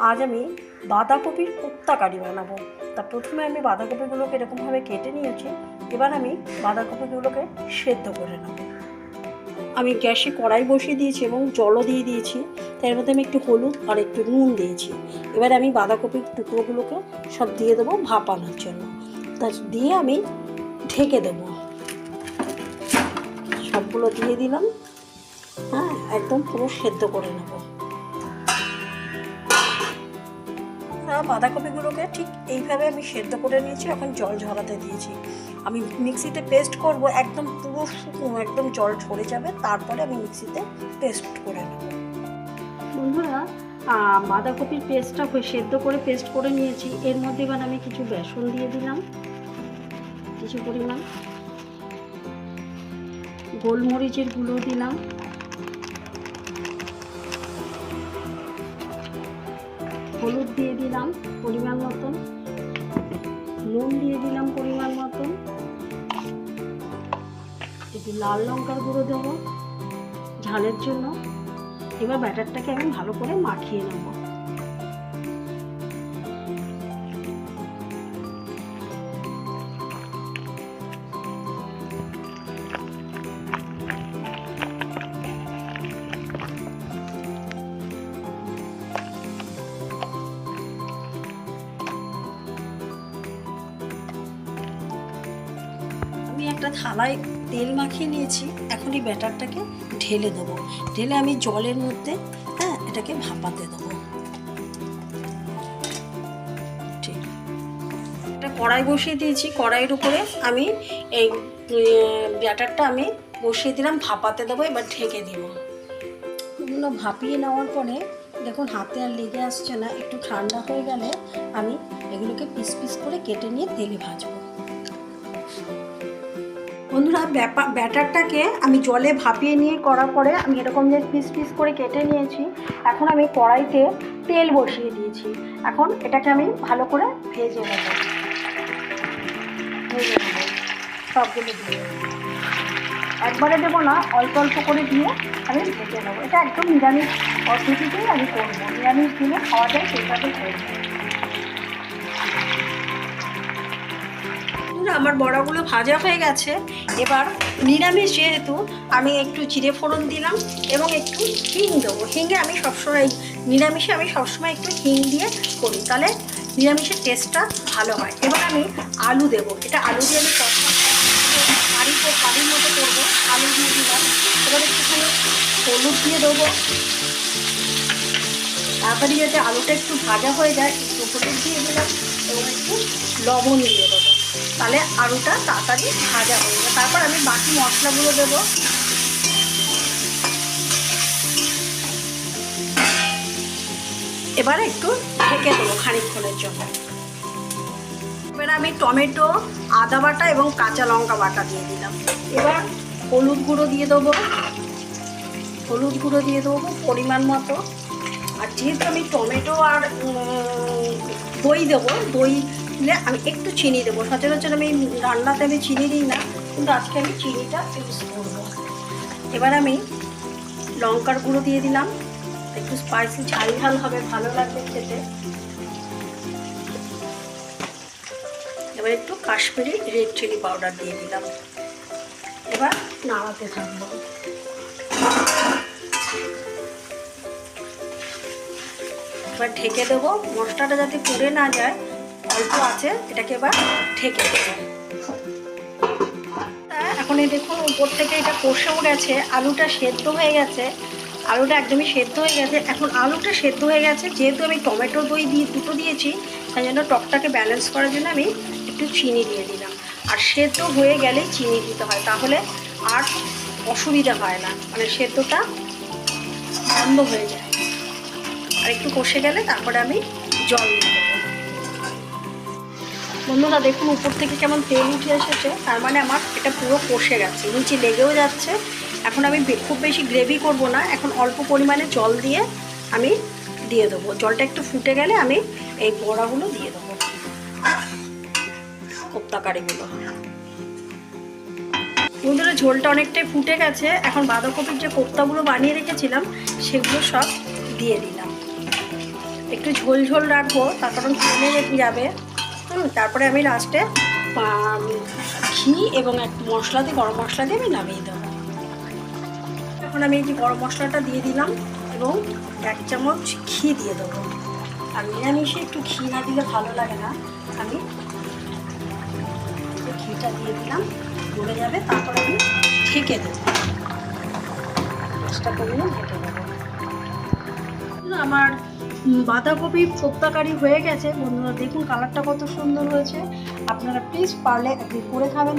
আজ আমি বাঁধাকপির কোপ্তা কারি বানাবো। তা প্রথমে আমি বাঁধাকপিগুলোকে এরকমভাবে কেটে নিয়েছি, এবার আমি বাঁধাকপিগুলোকে সেদ্ধ করে নেব। আমি গ্যাসে কড়াই বসিয়ে দিয়েছি এবং জলও দিয়ে দিয়েছি, তার মধ্যে আমি একটু হলুদ আর একটু নুন দিয়েছি। এবার আমি বাঁধাকপির টুকরোগুলোকে সব দিয়ে দেবো ভাপানোর জন্য। তা দিয়ে আমি ঢেকে দেবো। সবগুলো দিয়ে দিলাম হ্যাঁ একদম পুরো সেদ্ধ করে নেব। হ্যাঁ বাঁধাকপিগুলোকে ঠিক এইভাবে আমি সেদ্ধ করে নিয়েছি, এখন জল ঝরাতে দিয়েছি। আমি মিক্সিতে পেস্ট করব, একদম পুরো শুকনো, একদম জল ঝরে যাবে, তারপরে আমি মিক্সিতে পেস্ট করে নেব। বন্ধুরা বাঁধাকপির পেস্টটা সেদ্ধ করে পেস্ট করে নিয়েছি। এর মধ্যে এবার আমি কিছু বেসন দিয়ে দিলাম। কিছু পরিমাণ গোলমরিচের গুঁড়ো দিলাম। হলুদ দিয়ে দিলাম পরিমাণ মতন। নুন দিয়ে দিলাম পরিমাণ মতন। একটু লাল লঙ্কার গুঁড়ো দেবো ঝালের জন্য। এবার ব্যাটারটাকে আমি ভালো করে মাখিয়ে নেব। একটা থালায় তেল মাখিয়ে নিয়েছি। এখন এই ব্যাটারটাকে ঢেলে দেবো। ঢেলে আমি জলের মধ্যে হ্যাঁ এটাকে ভাপাতে দেবো। ঠিক। একটা কড়াই বসিয়ে দিয়েছি। কড়াইয়ের উপরে আমি এই ব্যাটারটা আমি বসিয়ে দিলাম, ভাপাতে দেবো, এবার ঢেকে দিব। এগুলো ভাপিয়ে নেওয়ার পরে, দেখুন, হাতে আর লেগে আসছে না। একটু ঠান্ডা হয়ে গেলে আমি এগুলোকে পিস পিস করে কেটে নিয়ে তেলে ভাজবো। বন্ধুরা ব্যাটারটাকে আমি জলে ভাপিয়ে নিয়ে করার পরে আমি এরকম যে পিস পিস করে কেটে নিয়েছি, এখন আমি কড়াইতে তেল বসিয়ে দিয়েছি। এখন এটাকে আমি ভালো করে ভেজে নেব। ভেজে সবগুলো দিয়ে। একবারে দেবো না, অল্প অল্প করে দিয়ে আমি ভেজে নেব। এটা একদম নিরামিষ পদ্ধতিতেই আমি করব। নিরামিষ দিনে খাওয়া যায় সেইভাবে করব বন্ধুরা, আমার বড়াগুলো ভাজা হয়ে গেছে। এবার নিরামিষ যেহেতু আমি একটু জিরে ফোড়ন দিলাম এবং একটু হিং দেবো। হিঙে আমি সবসময় নিরামিষে আমি সবসময় একটু হিং দিয়ে করি তাহলে নিরামিষের টেস্টটা ভালো হয়। এবার আমি আলু দেবো। এটা আলু দিয়ে আমি কষা কারি কারির মতো করব। আলু দিয়ে দিলাম। এবার একটুখানি হলুদ দিয়ে দেবো। তাড়াতাড়ি যাতে আলুটা একটু ভাজা হয়ে যায় একটু হলুদ দিয়ে দিলাম। এবং একটু লবণ দিয়ে দেবো। তাহলে আলুটা তাড়াতাড়ি ভাজা হয়ে যাবে। তারপর আমি বাকি মশলাগুলো দেবো। এবার একটু ঢেকে দেবো খানিকক্ষণের জন্য। এবার আমি টমেটো, আদা বাটা এবং কাঁচা লঙ্কা বাটা দিয়ে দিলাম। এবার হলুদ গুঁড়ো দিয়ে দেবো। হলুদ গুঁড়ো দিয়ে দেবো পরিমাণ মতো। আর যেহেতু আমি টমেটো আর দই দেবো, দই দিলে আমি একটু চিনি দেবো। সচরাচর আমি রান্নাতে আমি চিনি দিই না, কিন্তু আজকে আমি চিনিটা ইউজ করব। এবার আমি লঙ্কার গুঁড়ো দিয়ে দিলাম। একটু স্পাইসি ঝাল ঝাল হবে, ভালো লাগবে খেতে। এবার একটু কাশ্মীরি রেড চিলি পাউডার দিয়ে দিলাম। এবার নাড়াতে থাকব। এবার ঢেকে দেবো। মশলাটা যাতে পুড়ে না যায় অল্প আছে, এটাকে এবার ঢেকে দেবো এখন এই দেখুন, উপর থেকে এটা কষেও গেছে, আলুটা সেদ্ধ হয়ে গেছে। আলুটা একদমই সেদ্ধ হয়ে গেছে। এখন আলুটা সেদ্ধ হয়ে গেছে, যেহেতু আমি টমেটো দই দিয়ে, দুটো দিয়েছি, তাই জন্য টকটাকে ব্যালেন্স করার জন্য আমি একটু চিনি দিয়ে দিলাম। আর সেদ্ধ হয়ে গেলেই চিনি দিতে হয়, তাহলে আর অসুবিধা হয় না। মানে সেদ্ধটা বন্ধ হয়ে যায়। আর একটু কষে গেলে তারপরে আমি জল দিয়ে দেবো। বন্ধুরা, দেখুন, উপর থেকে কেমন তেল উঠে এসেছে। তার মানে আমার এটা পুরো কষে গেছে, নিচে লেগেও যাচ্ছে। এখন আমি খুব বেশি গ্রেভি করব না, এখন অল্প পরিমাণে জল দিয়ে আমি দিয়ে দেবো। জলটা একটু ফুটে গেলে আমি এই বড়াগুলো দিয়ে দেবো। কোপ্তাকারিগুলো বন্ধুরা, ঝোলটা অনেকটাই ফুটে গেছে। এখন বাঁধাকপির যে কোপ্তাগুলো বানিয়ে রেখেছিলাম, সেগুলো সব দিয়ে দিলাম। একটু ঝোল ঝোল রাখব তার কারণ কমে যাবে। তারপরে আমি লাস্টে ঘি এবং এক মশলা দিয়ে, গরম মশলা দিয়ে আমি নামিয়ে দেবো। এখন আমি এই গরম মশলাটা দিয়ে দিলাম এবং এক চামচ ঘি দিয়ে দেবো। আর নিরামিষে একটু ঘি না দিলে ভালো লাগে না। আমি ঘিটা দিয়ে দিলাম, গলে যাবে, তারপরে আমি ঢেকে দেবো। গ্যাসটা ঢেকে আমার বাঁধাকপি কোপ্তাকারি হয়ে গেছে। বন্ধুরা, দেখুন কালারটা কত সুন্দর হয়েছে। আপনারা প্লিজ পারলে একদিন করে খাবেন